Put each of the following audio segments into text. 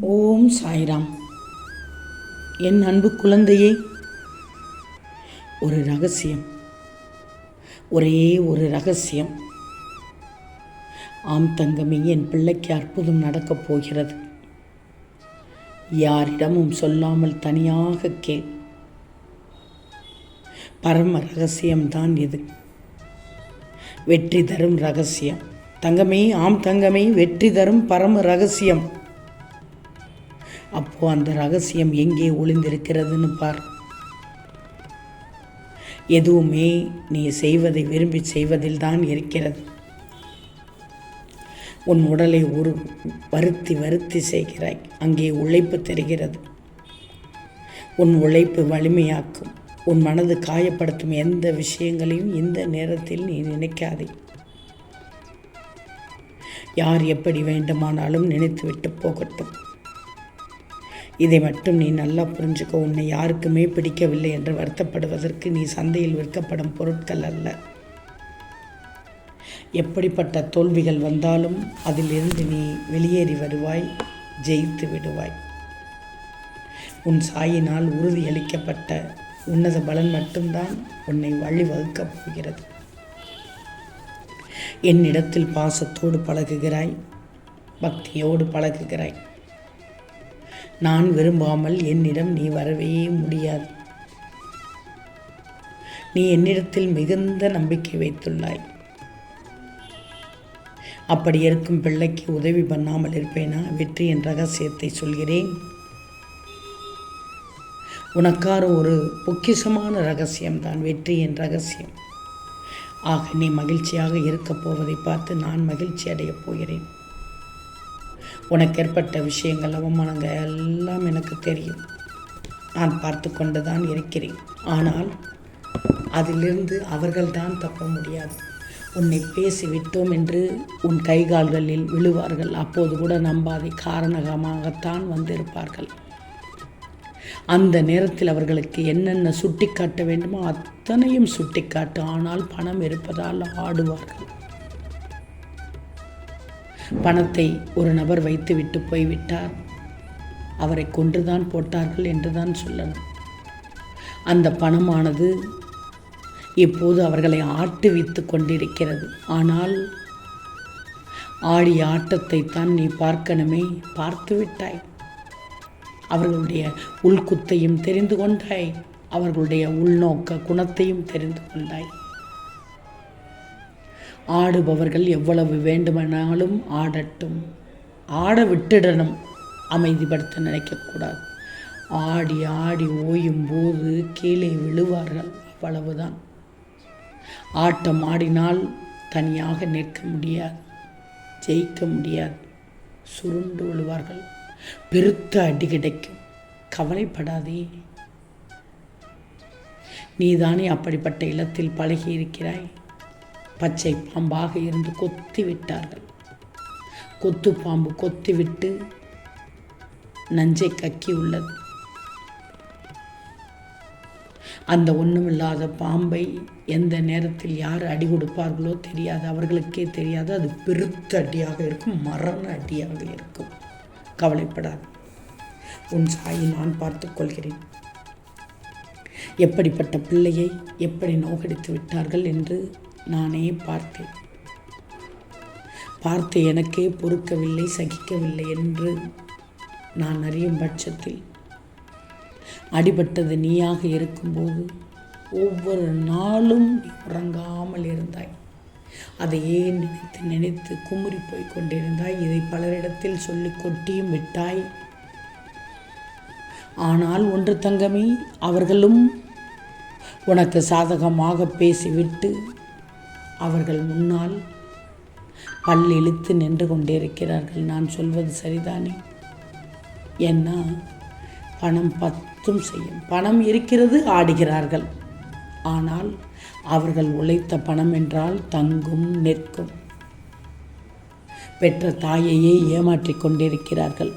ஓம் சாய்ராம். என் அன்பு குழந்தையே ஒரு ரகசியம். ஒரே ஒரு ரகசியம். ஆம் தங்கமே என் பிள்ளைக்கு அற்புதம் நடக்கப் போகிறது. யாரிடமும் சொல்லாமல் தனியாக கேள். பரம ரகசியம்தான் இது. வெற்றி தரும் ரகசியம். தங்கமே ஆம் தங்கமே வெற்றி தரும் பரம ரகசியம். அப்போ அந்த ரகசியம் எங்கே ஒளிந்திருக்கிறதுன்னு பார். எதுவுமே நீ செய்வதை விரும்பி செய்வதில் தான் இருக்கிறது. உன் உடலை ஒரு வருத்தி வருத்தி செய்கிறாய். அங்கே உழைப்பு தெரிகிறது. உன் உழைப்பு வலிமையாக்கும். உன் மனது காயப்படுத்தும் எந்த விஷயங்களையும் இந்த நேரத்தில் நீ நினைக்காதே. யார் எப்படி வேண்டுமானாலும் நினைத்துவிட்டு போகட்டும். இதை மட்டும் நீ நல்லா புரிஞ்சுக்கோ. உன்னை யாருக்குமே பிடிக்கவில்லை என்று வருத்தப்படுவதற்கு நீ சந்தையில் விற்கப்படும் பொருட்கள் அல்ல. எப்படிப்பட்ட தோல்விகள் வந்தாலும் அதிலிருந்து நீ வெளியேறி வருவாய் ஜெயித்து விடுவாய். உன் சாயினால் உறுதியளிக்கப்பட்ட உன்னத பலன் மட்டும்தான் உன்னை வழிவகுக்கப் போகிறது. என்னிடத்தில் பாசத்தோடு பழகுகிறாய் பக்தியோடு பழகுகிறாய். நான் விரும்பாமல் என்னிடம் நீ வரவே முடியாது. நீ என்னிடத்தில் மிகுந்த நம்பிக்கை வைத்துள்ளாய். அப்படி இருக்கும் பிள்ளைக்கு உதவி பண்ணாமல் இருப்பேனா? வெற்றியின் ரகசியத்தை சொல்கிறேன். உனக்கார ஒரு பொக்கிசமான ரகசியம்தான். வெற்றியின் ரகசியம். ஆக நீ மகிழ்ச்சியாக இருக்கப் போவதை பார்த்து நான் மகிழ்ச்சி அடையப் போகிறேன். உனக்கு ஏற்பட்ட விஷயங்கள் அவமானங்கள் எல்லாம் எனக்கு தெரியும். நான் பார்த்து கொண்டு தான் இருக்கிறேன். ஆனால் அதிலிருந்து அவர்கள்தான் தப்ப முடியாது. உன்னை பேசி விட்டோம் என்று உன் கைகால்களில் விழுவார்கள். அப்போது கூட நம்பாதே காரணமாகத்தான் வந்திருப்பார்கள். அந்த நேரத்தில் அவர்களுக்கு என்னென்ன சுட்டி காட்ட வேண்டுமோ அத்தனையும் சுட்டி காட்டு ஆனால் பணம் இருப்பதால் ஆடுவார்கள். பணத்தை ஒரு நபர் வைத்துவிட்டு போய்விட்டார். அவரை கொன்றுதான் போட்டார்கள் என்றுதான் சொல்லணும். அந்த பணமானது இப்போது அவர்களை ஆட்டுவித்து கொண்டிருக்கிறது. ஆனால் ஆடிய ஆட்டத்தை தான் நீ பார்க்கணுமே பார்த்து விட்டாய். அவர்களுடைய உள்குத்தையும் தெரிந்து கொண்டாய். அவர்களுடைய உள்நோக்க குணத்தையும் தெரிந்து கொண்டாய். ஆடுபவர்கள் எவ்வளவு வேண்டுமானாலும் ஆடட்டும். ஆட விட்டுடணும் அமைதிப்படுத்த நினைக்கக்கூடாது. ஆடி ஆடி ஓயும் போது கீழே விழுவார்கள் அவ்வளவுதான். ஆட்டம் ஆடினால் தனியாக நிற்க முடியாது ஜெயிக்க முடியாது. சுருண்டு விழுவார்கள் பெருத்த அடி கிடைக்கும். கவலைப்படாதே. நீதானே அப்படிப்பட்ட இல்லத்தில் பழகி இருக்கிறாய் பச்சை பாம்பாக இருந்து கொத்தி விட்டார்கள். கொத்து பாம்பு கொத்தி விட்டு நஞ்சை கக்கி உள்ளது. அந்த ஒன்றுமில்லாத பாம்பை எந்த நேரத்தில் யார் அடி கொடுப்பார்களோ தெரியாது. அவர்களுக்கே தெரியாது. அது பெருத்த அடியாக இருக்கும் மரண அடியாக இருக்கும். கவலைப்படாது. உன் சாயை நான் பார்த்து கொள்கிறேன். எப்படிப்பட்ட பிள்ளையை எப்படி நோகடித்து விட்டார்கள் என்று நானே பார்த்தேன். பார்த்து எனக்கே பொறுக்கவில்லை சகிக்கவில்லை என்று நான் அறியும் பட்சத்தில். அடிபட்டது நீயாக இருக்கும்போது ஒவ்வொரு நாளும் உறங்காமல் இருந்தாய். அதையே நினைத்து நினைத்து குமுறி போய் கொண்டிருந்தாய்? இதை பலரிடத்தில் சொல்லி கொட்டியும் விட்டாய். ஆனால் ஒன்று தங்கமே அவர்களும் உனக்கு சாதகமாக பேசிவிட்டு அவர்கள் முன்னால் பல் இழுத்து நின்று கொண்டிருக்கிறார்கள். நான் சொல்வது சரிதானே? ஏன்னா பணம் பத்தும் செய்யும். பணம் இருக்கிறது ஆடுகிறார்கள். ஆனால் அவர்கள் உழைத்த பணம் என்றால் தங்கும் நிற்கும். பெற்ற தாயையே ஏமாற்றிக் கொண்டிருக்கிறார்கள்.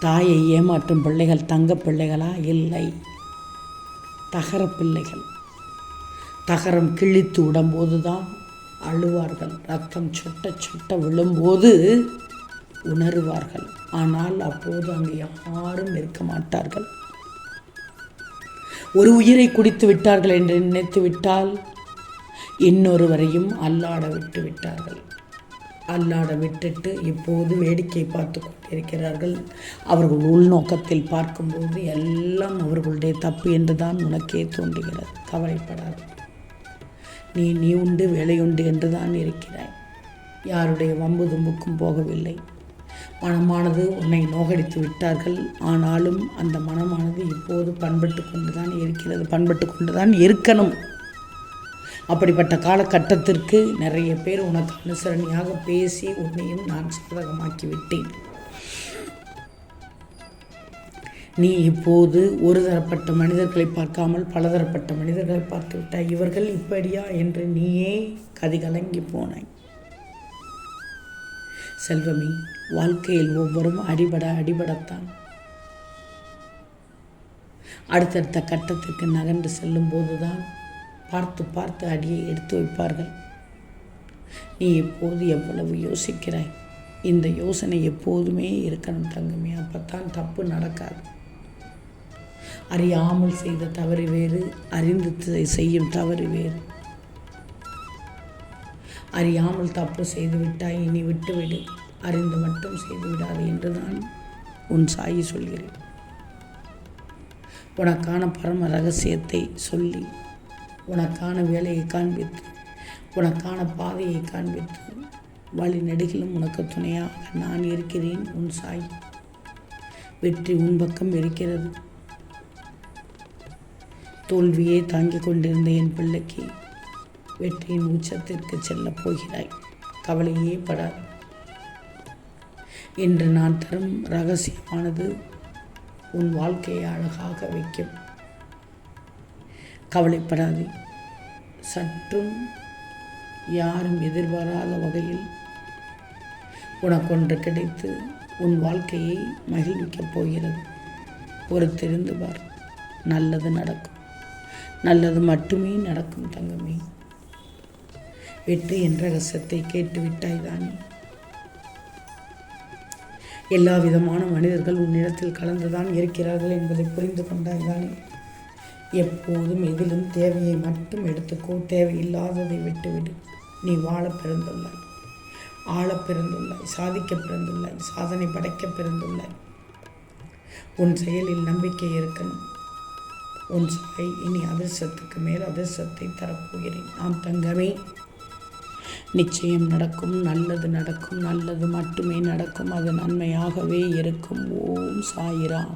தாயை ஏமாற்றும் பிள்ளைகள் தங்க பிள்ளைகளா? இல்லை. தகர பிள்ளைகள். தகரம் கிழித்து விடும்போது தான் அழுவார்கள். ரத்தம் சொட்ட சொட்ட விழும்போது உணருவார்கள். ஆனால் அப்போது அங்கு யாரும் இருக்க மாட்டார்கள். ஒரு உயிரை குடித்து விட்டார்கள் என்று நினைத்து விட்டால் இன்னொருவரையும் அல்லாட விட்டு விட்டார்கள். அல்லாட விட்டுட்டு இப்போது வேடிக்கை பார்த்து கொண்டிருக்கிறார்கள். அவர்கள் உள்நோக்கத்தில் பார்க்கும்போது எல்லாம் அவர்களுடைய தப்பு என்றுதான் உனக்கே தோன்றுகிறது. கவலைப்படாது. நீ நீ உண்டு வேலையுண்டு என்றுதான் இருக்கிறாய். யாருடைய வம்பு தும்புக்கும் போகவில்லை. மனமானது உன்னை நோகடித்து விட்டார்கள். ஆனாலும் அந்த மனமானது இப்போது பண்பட்டு கொண்டு தான் இருக்கிறது. பண்பட்டு கொண்டு தான் இருக்கணும். அப்படிப்பட்ட காலகட்டத்திற்கு நிறைய பேர் உனக்கு அனுசரணையாக பேசி உன்னையும் நான் சாதகமாக்கி விட்டேன் நீ இப்போது ஒரு தரப்பட்ட மனிதர்களை பார்க்காமல் பலதரப்பட்ட மனிதர்களை பார்த்து விட்டாய். இவர்கள் இப்படியா என்று நீயே கதி கலங்கி போனாய். செல்வமே வாழ்க்கையில் ஒவ்வொரும் அடிபட அடிபடத்தான். அடுத்தடுத்த கட்டத்திற்கு நகர்ந்து செல்லும் போதுதான் பார்த்து பார்த்து அடியை எடுத்து வைப்பார்கள். நீ எப்போது எவ்வளவு யோசிக்கிறாய்? இந்த யோசனை எப்போதுமே இருக்கணும் தங்கமே. அப்பத்தான் தப்பு நடக்காது. அறியாமல் செய்த தவறு வேறு அறிந்து செய்யும் தவறு வேறு. அறியாமல் தப்பு செய்து விட்டாய் இனி விட்டுவிடு. அறிந்து மட்டும் செய்து விடாது என்று நான் உன் சாயி சொல்கிறேன். உனக்கான பரம ரகசியத்தை சொல்லி உனக்கான வேலையை காண்பித்து உனக்கான பாதையை காண்பித்து வழி நெடுகிலும் உனக்கு துணையாக நான் இருக்கிறேன் உன் சாய். வெற்றி உன் பக்கம் இருக்கிறது. தோல்வியே தாங்கிக் கொண்டிருந்த என் பிள்ளைக்கு வெற்றியின் உச்சத்திற்கு செல்லப் போகிறாய். கவலையே படாது. இன்று நான் தரும் ரகசியமானது உன் வாழ்க்கையை அழகாக வைக்கும். கவலைப்படாதே. சற்றும் யாரும் எதிர்பாராத வகையில் உனக்கொன்று கிடைத்து உன் வாழ்க்கையை மகிழ்விக்கப் போகிறது. பொறுத்திருந்து பார். நல்லது நடக்கும். நல்லது மட்டுமே நடக்கும் தங்கமே. வெற்றி என்ற ரகசியத்தை கேட்டுவிட்டாய் தானே எல்லா விதமான மனிதர்கள் உன்னிடத்தில் கலந்துதான் இருக்கிறார்கள் என்பதை புரிந்து கொண்டாய் தானே எப்போதும் எதிலும் தேவையை மட்டும் எடுத்துக்கோ தேவையில்லாததை விட்டுவிடு. நீ வாழ பிறந்துள்ளாய். ஆள பிறந்துள்ளாய். சாதிக்க பிறந்துள்ளாய். சாதனை படைக்க பிறந்துள்ளாய். உன் செயலில் நம்பிக்கை இருக்கணும். உன் சாய் இனி அதிர்ஷ்டத்துக்கு மேல் அதிர்ஷ்டத்தை தரப்போகிறேன். நாம் தங்கமே நிச்சயம் நடக்கும் நல்லது நடக்கும் நல்லது மட்டுமே நடக்கும் அது நன்மையாகவே இருக்கும். ஓம் சாயிராம்.